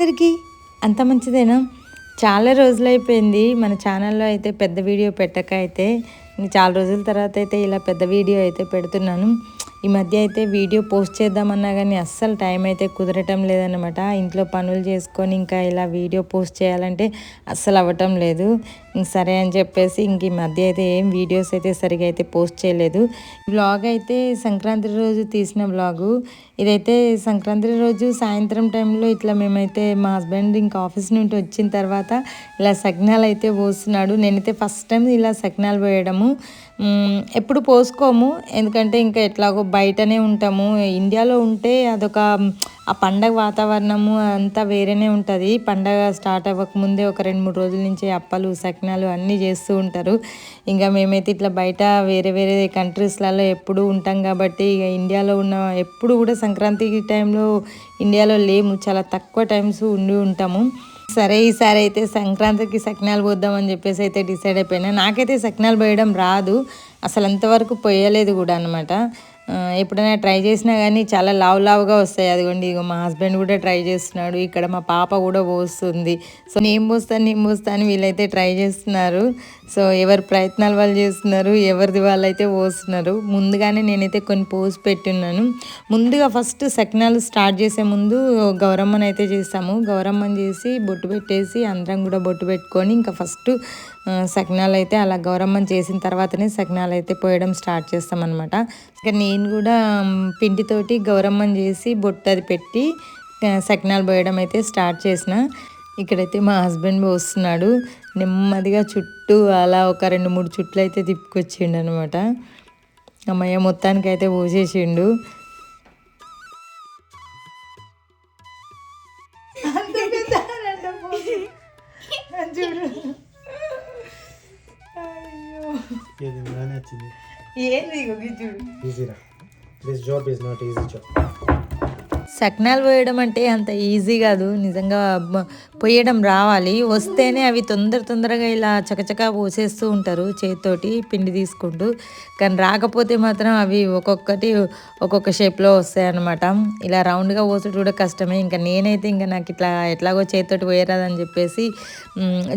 అందరికీ అంత మంచిదేనా? చాలా రోజులు అయిపోయింది మన ఛానల్లో అయితే పెద్ద వీడియో పెట్టక అయితే చాలా రోజుల తర్వాత అయితే ఇలా పెద్ద వీడియో అయితే పెడుతున్నాను. ఈ మధ్య అయితే వీడియో పోస్ట్ చేద్దామన్నా కానీ అస్సలు టైం అయితే కుదరటం లేదనమాట ఇంట్లో పనులు చేసుకొని ఇంకా ఇలా వీడియో పోస్ట్ చేయాలంటే అస్సలు అవ్వటం లేదు. సరే అని చెప్పేసి ఇంక ఈ మధ్య అయితే ఏం వీడియోస్ అయితే సరిగా అయితే పోస్ట్ చేయలేదు. బ్లాగ్ అయితే సంక్రాంతి రోజు తీసిన బ్లాగు. ఇదైతే సంక్రాంతి రోజు సాయంత్రం టైంలో ఇట్లా మేమైతే మా హస్బెండ్ ఇంకా ఆఫీస్ నుండి వచ్చిన తర్వాత ఇలా సగ్నాలు అయితే పోస్తున్నాడు. నేనైతే ఫస్ట్ టైం ఇలా సగ్నాలు పోయడము. ఎప్పుడు పోసుకోము. ఎందుకంటే ఇంకా ఎట్లాగో బయటనే ఉంటాము. ఇండియాలో ఉంటే అదొక ఆ పండగ వాతావరణము అంతా వేరేనే ఉంటుంది. పండగ స్టార్ట్ అవ్వక ముందే ఒక రెండు మూడు రోజుల నుంచి అప్పలు సకినాలు అన్నీ చేస్తూ ఉంటారు. ఇంకా మేమైతే ఇట్లా బయట వేరే వేరే కంట్రీస్లలో ఎప్పుడు ఉంటాం కాబట్టి ఇక ఇండియాలో ఉన్న ఎప్పుడు కూడా సంక్రాంతి టైంలో ఇండియాలో లేము. చాలా తక్కువ టైమ్స్ ఉండి ఉంటాము. సరే ఈసారి అయితే సంక్రాంతికి సకినాలు పోద్దామని చెప్పేసి అయితే డిసైడ్ అయిపోయినా. నాకైతే సకినాలు పోయడం రాదు. అసలు అంతవరకు పోయలేదు కూడా అనమాట ఎప్పుడైనా ట్రై చేసినా కానీ చాలా లావు లావుగా వస్తాయి. అదిగోండి ఇక మా హస్బెండ్ కూడా ట్రై చేస్తున్నాడు. ఇక్కడ మా పాప కూడా పోస్తుంది. సో నేను పోస్తాను నేను పోస్తాను వీళ్ళైతే ట్రై చేస్తున్నారు. సో ఎవరి ప్రయత్నాలు వాళ్ళు చేస్తున్నారు ఎవరిది వాళ్ళు అయితే పోస్తున్నారు. ముందుగానే నేనైతే కొన్ని పోసి పెట్టున్నాను. ముందుగా ఫస్ట్ సకినాలు స్టార్ట్ చేసే ముందు గౌరమ్మని అయితే చేస్తాము. గౌరమ్మని చేసి బొట్టు పెట్టేసి అందరం కూడా బొట్టు పెట్టుకొని ఇంకా ఫస్ట్ సకినాలు అయితే అలా గౌరమ్మని చేసిన తర్వాతనే సకినాలు అయితే పోయడం స్టార్ట్ చేస్తామన్నమాట. ఇక నేను కూడా పిండితోటి గౌరమ్మని చేసి బొట్టు అది పెట్టి సకినాలు పోయడం అయితే స్టార్ట్ చేసిన. ఇక్కడైతే మా హస్బెండ్ పోస్తున్నాడు. నెమ్మదిగా చుట్టూ అలా ఒక రెండు మూడు చుట్లు అయితే తిప్పుకొచ్చిండు అనమాట అమ్మయ్య మొత్తానికి అయితే పోసేసిండు ఇది బాగానే వచ్చింది ఏంది చూడు ఈజీరా this job is not easy job సకినాలు పోయడం అంటే అంత ఈజీ కాదు. నిజంగా పోయడం రావాలి. వస్తేనే అవి తొందర తొందరగా ఇలా చకచకా పోసేస్తూ ఉంటారు చేతితోటి పిండి తీసుకుంటూ. కానీ రాకపోతే మాత్రం అవి ఒక్కొక్కటి ఒక్కొక్క షేప్లో వస్తాయి అన్నమాట. ఇలా రౌండ్గా పోసుడు కూడా కష్టమే. ఇంకా నేనైతే ఇంకా నాకు ఇట్లా ఎట్లాగో చేతితోటి పోయరాదని చెప్పేసి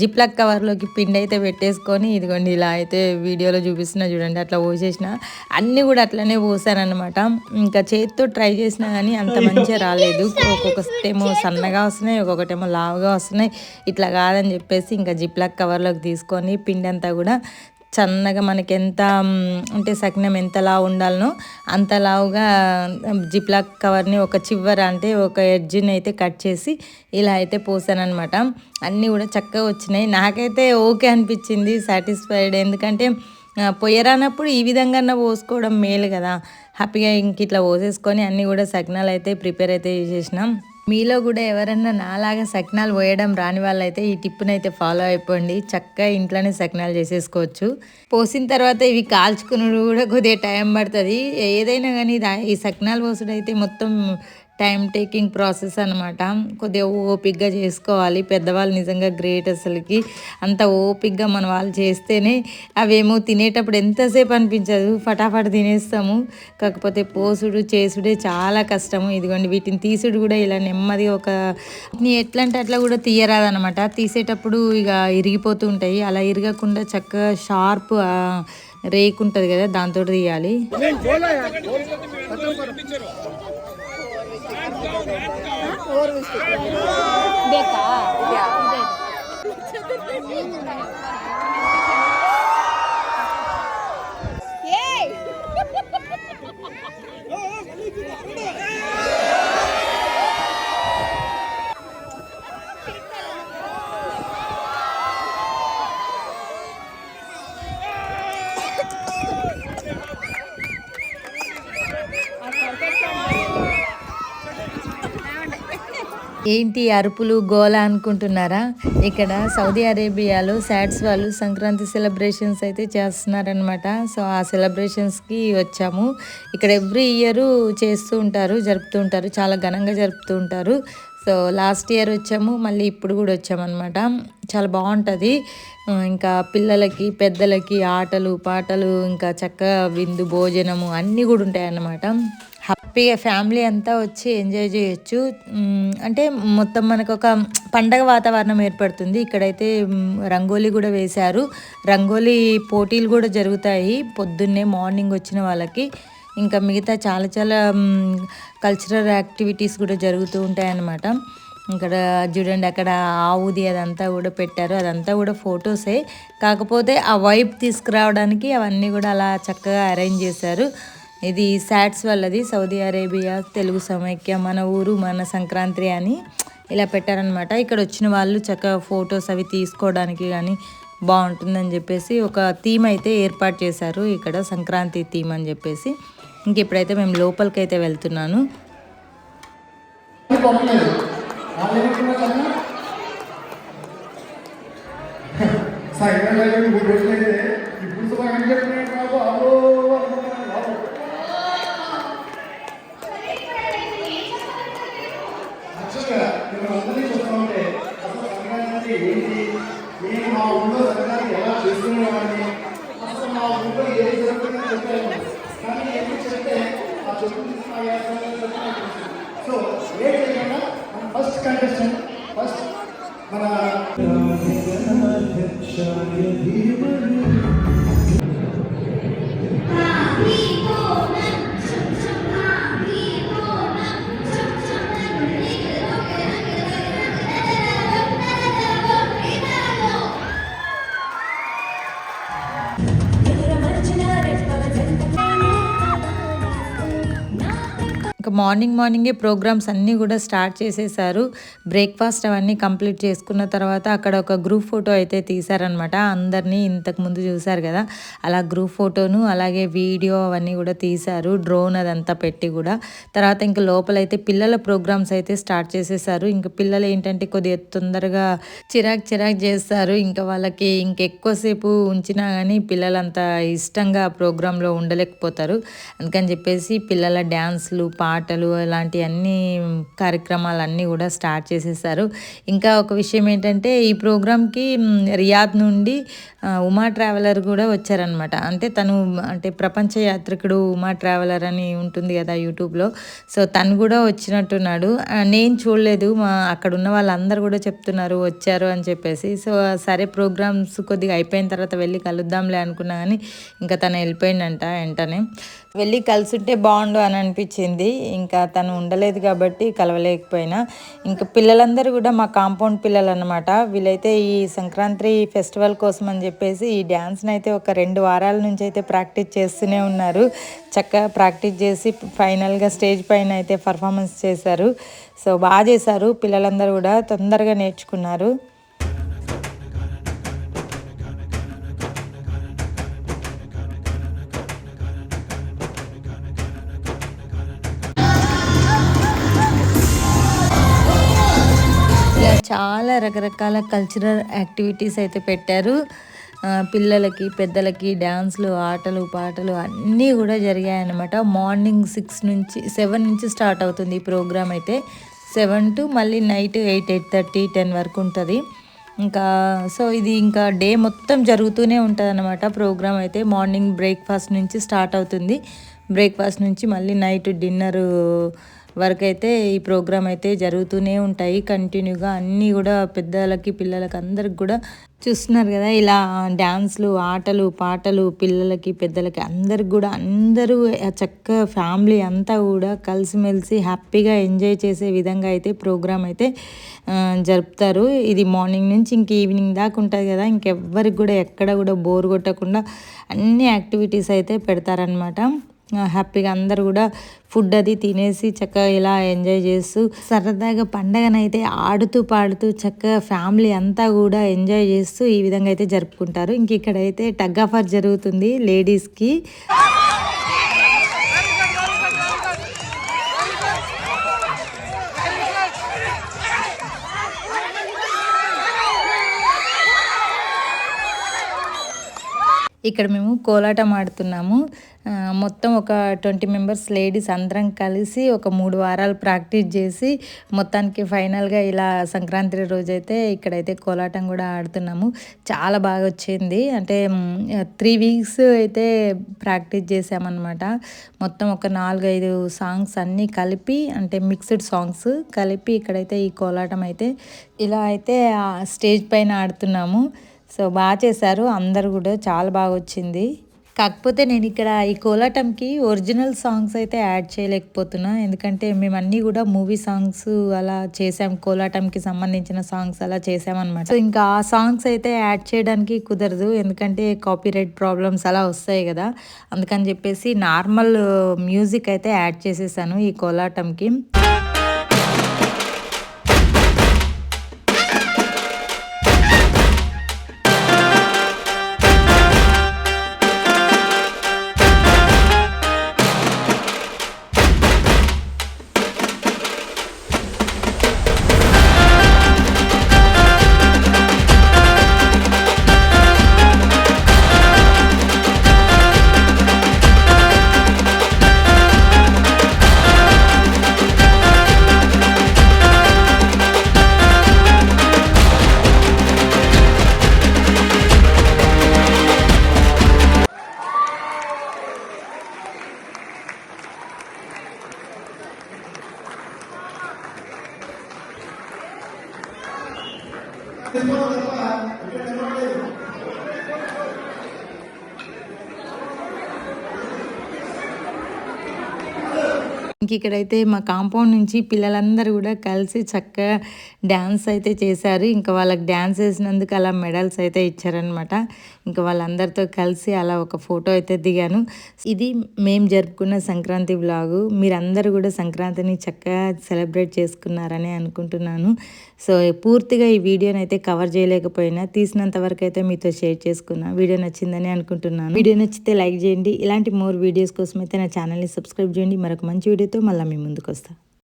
జిప్లాక్ కవర్లోకి పిండి అయితే పెట్టేసుకొని ఇదిగోండి ఇలా అయితే వీడియోలో చూపిస్తున్నా చూడండి అట్లా పోసేసిన. అన్నీ కూడా అట్లనే పోసానమాట ఇంకా చేతితో ట్రై చేసినా కానీ అంత మంచి మంచిగా రాలేదు. ఒక్కొక్కటేమో సన్నగా వస్తున్నాయి ఒక్కొక్కటేమో లావుగా వస్తున్నాయి. ఇట్లా కాదని చెప్పేసి ఇంకా జిప్లాక్ కవర్లోకి తీసుకొని పిండి అంతా కూడా సన్నగా మనకి ఎంత అంటే సకినం ఎంత లావు ఉండాలనో అంత లావుగా జిప్లాక్ కవర్ని ఒక చివర అంటే ఒక ఎడ్జిని అయితే కట్ చేసి ఇలా అయితే పోసానమాట అన్నీ కూడా చక్కగా వచ్చినాయి. నాకైతే ఓకే అనిపించింది సాటిస్ఫైడ్. ఎందుకంటే పొయ్యరానప్పుడు ఈ విధంగా పోసుకోవడం మేలు కదా. హ్యాపీగా ఇంక ఇట్లా పోసేసుకొని అన్నీ కూడా సకినాలు అయితే ప్రిపేర్ అయితే చేసేసినాం. మీలో కూడా ఎవరన్నా నాలాగా సకినాలు పోయడం రాని వాళ్ళైతే ఈ టిప్పుని అయితే ఫాలో అయిపోండి. చక్కగా ఇంట్లోనే సకినాలు చేసేసుకోవచ్చు. పోసిన తర్వాత ఇవి కాల్చుకుని కూడా కొద్దిగా టైం పడుతుంది. ఏదైనా కానీ దా- ఈ సకినాలు పోసుడు అయితే మొత్తం టైం టేకింగ్ ప్రాసెస్ అనమాట కొద్దిగా ఓపిక్గా చేసుకోవాలి. పెద్దవాళ్ళు నిజంగా గ్రేట్ అసలుకి. అంత ఓపిక్గా మన వాళ్ళు చేస్తేనే అవేమో తినేటప్పుడు ఎంతసేపు అనిపించదు. ఫటాఫట్ తినేస్తాము. కాకపోతే పోసుడు చేసుడే చాలా కష్టము. ఇదిగోండి వీటిని తీసుడు కూడా ఇలా నెమ్మదిగా ఒక నీ ఎట్లా అంటే అట్లా కూడా తీయరాదనమాట తీసేటప్పుడు ఇక ఇరిగిపోతూ ఉంటాయి. అలా ఇరగకుండా చక్కగా షార్ప్ రేకు ఉంటుంది కదా దాంతో తీయాలి. ಬೇಕಾ ఏంటి అరుపులు గోల అనుకుంటున్నారా? ఇక్కడ సౌదీ అరేబియాలో సాడ్స్ వాళ్ళు సంక్రాంతి సెలబ్రేషన్స్ అయితే చేస్తున్నారనమాట సో ఆ సెలబ్రేషన్స్కి వచ్చాము. ఇక్కడ ఎవ్రీ ఇయర్ చేస్తూ ఉంటారు జరుపుతూ ఉంటారు చాలా ఘనంగా జరుపుతూ ఉంటారు. సో లాస్ట్ ఇయర్ వచ్చాము మళ్ళీ ఇప్పుడు కూడా వచ్చామన్నమాట. చాలా బాగుంటుంది. ఇంకా పిల్లలకి పెద్దలకి ఆటలు పాటలు ఇంకా చక్కగా విందు భోజనము అన్నీ కూడా ఉంటాయన్నమాట. హ్యాపీగా ఫ్యామిలీ అంతా వచ్చి ఎంజాయ్ చేయొచ్చు. అంటే మొత్తం మనకు ఒక పండగ వాతావరణం ఏర్పడుతుంది. ఇక్కడైతే రంగోలీ కూడా వేశారు. రంగోలీ పోటీలు కూడా జరుగుతాయి. పొద్దున్నే మార్నింగ్ వచ్చిన వాళ్ళకి. ఇంకా మిగతా చాలా చాలా కల్చరల్ యాక్టివిటీస్ కూడా జరుగుతూ ఉంటాయన్నమాట. ఇక్కడ చూడండి అక్కడ ఆవుది అదంతా కూడా పెట్టారు. అదంతా కూడా ఫొటోసే. కాకపోతే ఆ వైబ్ తీసుకురావడానికి అవన్నీ కూడా అలా చక్కగా అరేంజ్ చేశారు. ఇది శాట్స్ వాళ్ళది సౌదీ అరేబియా తెలుగు సమైక్య మన ఊరు మన సంక్రాంతి అని ఇలా పెట్టారనమాట ఇక్కడ వచ్చిన వాళ్ళు చక్కగా ఫొటోస్ అవి తీసుకోవడానికి కానీ బాగుంటుందని చెప్పేసి ఒక థీమ్ అయితే ఏర్పాటు చేశారు ఇక్కడ సంక్రాంతి థీమ్ అని చెప్పేసి ఇంక ఇప్పుడైతే మేము లోపలికి అయితే వెళ్తున్నాను ఇప్పుడు వాళ్ళు ఏమంటున్నారు కన్నా సాయంత్రం లేకుండా మూడు రోజులైతే ఇప్పుడు సుమారు చెప్పినట్టు బాబు అబ్బో అనుకుంటున్నాను బాబు యాక్చువల్గా ఇక్కడ అందరినీ చూస్తూ ఉంటే అసలు సంక్రాంతి అంటే ఏంటి నేను మా ఊళ్ళో సంక్రాంతి ఎలా చేసుకునేవాడిని అసలు మా ఊళ్ళో ఏది జరుగుతుందో చెప్పాను కానీ ఎందుకు చెప్తే ఆ చెప్తుంది మా వ్యాపారంలో సో లేట్ చేయకుండా మన ఫస్ట్ కంటెస్టెంట్ ఫస్ట్ మన ఇంకా మార్నింగ్ మార్నింగే ప్రోగ్రామ్స్ అన్నీ కూడా స్టార్ట్ చేసేసారు. బ్రేక్ఫాస్ట్ అవన్నీ కంప్లీట్ చేసుకున్న తర్వాత అక్కడ ఒక గ్రూప్ ఫోటో అయితే తీశారనమాట అందరినీ ఇంతకు ముందు చూశారు కదా. అలా గ్రూప్ ఫోటోను అలాగే వీడియో అవన్నీ కూడా తీశారు. డ్రోన్ అదంతా పెట్టి కూడా. తర్వాత ఇంకా లోపలైతే పిల్లల ప్రోగ్రామ్స్ అయితే స్టార్ట్ చేసేసారు. ఇంకా పిల్లలు ఏంటంటే కొద్దిగా తొందరగా చిరాక్ చిరాక్ చేస్తారు. ఇంకా వాళ్ళకి ఇంకెక్కువసేపు ఉంచినా కానీ పిల్లలంతా ఇష్టంగా ప్రోగ్రాంలో ఉండలేకపోతారు. అందుకని చెప్పేసి పిల్లల డ్యాన్స్లు పాటలు ఇలాంటి అన్ని కార్యక్రమాలన్నీ కూడా స్టార్ట్ చేసేసారు. ఇంకా ఒక విషయం ఏంటంటే ఈ ప్రోగ్రామ్కి రియాద్ నుండి ఉమా ట్రావెలర్ కూడా వచ్చారనమాట అంటే తను అంటే ప్రపంచ యాత్రికుడు ఉమా ట్రావెలర్ అని ఉంటుంది కదా యూట్యూబ్లో. సో తను కూడా వచ్చినట్టున్నాడు. నేను చూడలేదు మా అక్కడ ఉన్న వాళ్ళందరూ కూడా చెప్తున్నారు వచ్చారు అని చెప్పేసి. సో సరే ప్రోగ్రామ్స్ కొద్దిగా అయిపోయిన తర్వాత వెళ్ళి కలుద్దాంలే అనుకున్నా కానీ ఇంకా తను వెళ్ళిపోయిందంట వెంటనే. వెళ్ళి కలిసుంటే బాగుండు అని అనిపించింది. ఇంకా తను ఉండలేదు కాబట్టి కలవలేకపోయినా. ఇంకా పిల్లలందరూ కూడా మా కాంపౌండ్ పిల్లలు అనమాట వీళ్ళైతే ఈ సంక్రాంతి ఫెస్టివల్ కోసం అని చెప్పేసి ఈ డ్యాన్స్ని అయితే ఒక రెండు వారాల నుంచి అయితే ప్రాక్టీస్ చేస్తూనే ఉన్నారు. చక్కగా ప్రాక్టీస్ చేసి ఫైనల్గా స్టేజ్ పైన అయితే పర్ఫార్మెన్స్ చేశారు. సో బాగా చేశారు. పిల్లలందరూ కూడా తొందరగా నేర్చుకున్నారు. ఇలా చాలా రకరకాల కల్చరల్ యాక్టివిటీస్ అయితే పెట్టారు. పిల్లలకి పెద్దలకి డ్యాన్స్లు ఆటలు పాటలు అన్నీ కూడా జరిగాయన్నమాట. మార్నింగ్ సిక్స్ నుంచి సెవెన్ నుంచి స్టార్ట్ అవుతుంది ఈ ప్రోగ్రామ్ అయితే. సెవెన్ టు మళ్ళీ night eight eight thirty ten వరకు ఉంటుంది. ఇంకా సో ఇది ఇంకా డే మొత్తం జరుగుతూనే ఉంటుంది అనమాట ప్రోగ్రామ్ అయితే. మార్నింగ్ బ్రేక్ఫాస్ట్ నుంచి స్టార్ట్ అవుతుంది. బ్రేక్ఫాస్ట్ నుంచి మళ్ళీ నైట్ డిన్నర్ వరకు అయితే ఈ ప్రోగ్రామ్ అయితే జరుగుతూనే ఉంటాయి. కంటిన్యూగా అన్నీ కూడా పెద్దలకి పిల్లలకి అందరికి కూడా చూస్తున్నారు కదా ఇలా డ్యాన్స్లు ఆటలు పాటలు పిల్లలకి పెద్దలకి అందరికి కూడా అందరూ చక్కగా ఫ్యామిలీ అంతా కూడా కలిసిమెలిసి హ్యాపీగా ఎంజాయ్ చేసే విధంగా అయితే ప్రోగ్రామ్ అయితే జరుపుతారు. ఇది మార్నింగ్ నుంచి ఇంక ఈవినింగ్ దాకా ఉంటుంది కదా ఇంకెవ్వరికి కూడా ఎక్కడ కూడా బోర్ కొట్టకుండా అన్ని యాక్టివిటీస్ అయితే పెడతారనమాట హ్యాపీగా అందరు కూడా ఫుడ్ అది తినేసి చక్కగా ఇలా ఎంజాయ్ చేస్తూ సరదాగా పండగనైతే ఆడుతూ పాడుతూ చక్కగా ఫ్యామిలీ అంతా కూడా ఎంజాయ్ చేస్తూ ఈ విధంగా అయితే జరుపుకుంటారు. ఇంక ఇక్కడైతే టగ్ ఆఫర్ జరుగుతుంది లేడీస్కి. ఇక్కడ మేము కోలాటం ఆడుతున్నాము. మొత్తం ఒక ట్వంటీ మెంబర్స్ లేడీస్ అందరం కలిసి ఒక మూడు వారాలు ప్రాక్టీస్ చేసి మొత్తానికి ఫైనల్గా ఇలా సంక్రాంతి రోజైతే ఇక్కడైతే కోలాటం కూడా ఆడుతున్నాము. చాలా బాగా వచ్చింది. అంటే త్రీ వీక్స్ అయితే ప్రాక్టీస్ చేసామన్నమాట. మొత్తం ఒక నాలుగైదు సాంగ్స్ అన్నీ కలిపి అంటే మిక్స్డ్ సాంగ్స్ కలిపి ఇక్కడైతే ఈ కోలాటం అయితే ఇలా అయితే స్టేజ్ పైన ఆడుతున్నాము. సో బాగా చేశారు. అందరు కూడా చాలా బాగా వచ్చింది. కాకపోతే నేను ఇక్కడ ఈ కోలాటంకి ఒరిజినల్ సాంగ్స్ అయితే యాడ్ చేయలేకపోతున్నా. ఎందుకంటే మేము అన్నీ కూడా మూవీ సాంగ్స్ అలా చేసాం. కోలాటంకి సంబంధించిన సాంగ్స్ అలా చేసామన్నమాట. సో ఇంకా ఆ సాంగ్స్ అయితే యాడ్ చేయడానికి కుదరదు. ఎందుకంటే కాపీరైట్ ప్రాబ్లమ్స్ అలా వస్తాయి కదా. అందుకని చెప్పేసి నార్మల్ మ్యూజిక్ అయితే యాడ్ చేసేసాను ఈ కోలాటంకి. demora para ఇంక ఇక్కడైతే మా కాంపౌండ్ నుంచి పిల్లలందరూ కూడా కలిసి చక్కగా డ్యాన్స్ అయితే చేశారు. ఇంకా వాళ్ళకి డ్యాన్స్ వేసినందుకు అలా మెడల్స్ అయితే ఇచ్చారనమాట ఇంకా వాళ్ళందరితో కలిసి అలా ఒక ఫోటో అయితే దిగాను. ఇది మేము జరుపుకున్న సంక్రాంతి బ్లాగు మీరందరూ కూడా సంక్రాంతిని చక్కగా సెలబ్రేట్ చేసుకున్నారని అనుకుంటున్నాను. సో పూర్తిగా ఈ వీడియోని అయితే కవర్ చేయలేకపోయినా తీసినంత వరకు అయితే మీతో షేర్ చేసుకున్నా వీడియో నచ్చిందని అనుకుంటున్నాను. వీడియో నచ్చితే లైక్ చేయండి. ఇలాంటి మోర్ వీడియోస్ కోసం అయితే నా ఛానల్ని సబ్స్క్రైబ్ చేయండి. మరొక మంచి వీడియోతో వీడియోతో మళ్ళీ మీ ముందుకు వస్తాను